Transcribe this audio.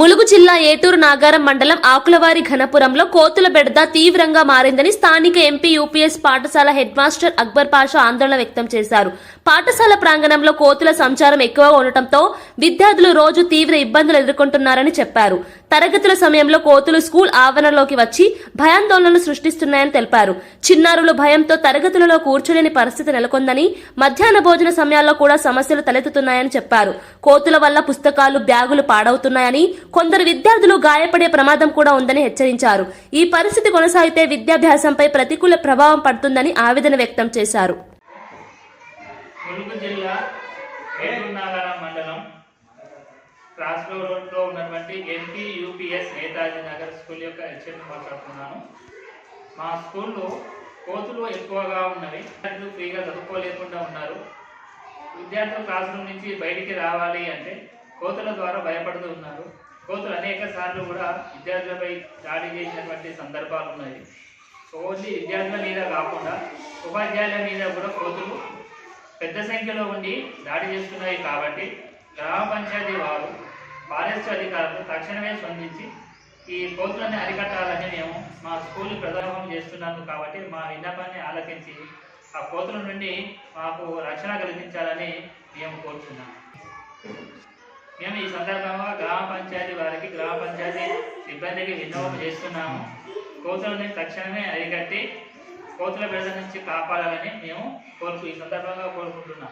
ములుగు జిల్లా ఏటూరు నాగారం మండలం ఆకులవారి ఘనపురంలో కోతుల బెడద తీవ్రంగా మారిందని స్థానిక ఎంపీ యూపీఎస్ పాఠశాల హెడ్ మాస్టర్ అక్బర్ పాషా ఆందోళన వ్యక్తం చేశారు. పాఠశాల ప్రాంగణంలో కోతుల సంచారం ఎక్కువగా ఉండటంతో విద్యార్థులు రోజు తీవ్ర ఇబ్బందులు ఎదుర్కొంటున్నారని చెప్పారు. తరగతుల సమయంలో కోతులు స్కూల్ ఆవరణలోకి వచ్చి భయాందోళనలు సృష్టిస్తున్నాయని తెలిపారు. చిన్నారులు భయంతో తరగతులలో కూర్చోలేని పరిస్థితి నెలకొందని మధ్యాహ్న భోజన సమయాల్లో కూడా సమస్యలు తలెత్తుతున్నాయని చెప్పారు. కోతుల వల్ల పుస్తకాలు బ్యాగులు పాడవుతున్నాయని కొందరు విద్యార్థులు గాయపడే ప్రమాదం కూడా ఉందని హెచ్చరించారు. ఈ పరిస్థితి కొనసాగితే విద్యాభ్యాసంపై ప్రతికూల ప్రభావం పడుతుందని ఆవేదన వ్యక్తం చేశారు. జిల్లా మండలం క్రాస్లో రోడ్లో ఉన్నటువంటి MP UPS Netaji Nagar school యొక్క హెచ్ఎం మాట్లాడుతున్నాను. మా స్కూల్లో కోతులు ఎక్కువగా ఉన్నవి. విద్యార్థులు ఫ్రీగా చదువుకోలేకుండా ఉన్నారు. విద్యార్థులు క్లాస్ రూమ్ నుంచి బయటికి రావాలి అంటే కోతుల ద్వారా భయపడుతూ ఉన్నారు. కోతులు అనేక సార్లు కూడా విద్యార్థులపై దాడి చేసినటువంటి సందర్భాలు ఉన్నాయి. ఓన్లీ విద్యార్థుల మీద కాకుండా ఉపాధ్యాయుల మీద కూడా కోతులు పెద్ద సంఖ్యలో ఉండి దాడి చేస్తున్నాయి కాబట్టి గ్రామ పంచాయతీ వారు ఫారెస్ట్ అధికారులు తక్షణమే స్పందించి ఈ కోతులని అరికట్టాలని మేము మా స్కూల్ ప్రధానం చేస్తున్నాము కాబట్టి మా విన్నపాన్ని ఆలకించి ఆ కోతుల నుండి మాకు రక్షణ కలిగించాలని మేము కోరుతున్నాము మేము ఈ సందర్భంగా గ్రామ పంచాయతీ వారికి గ్రామ పంచాయతీ సిబ్బందికి విన్నపం చేస్తున్నాము. కోతులని తక్షణమే అరికట్టి కోతుల బిడ్డ నుంచి కాపాడాలని మేము కోరుకు ఈ సందర్భంగా కోరుకుంటున్నాం.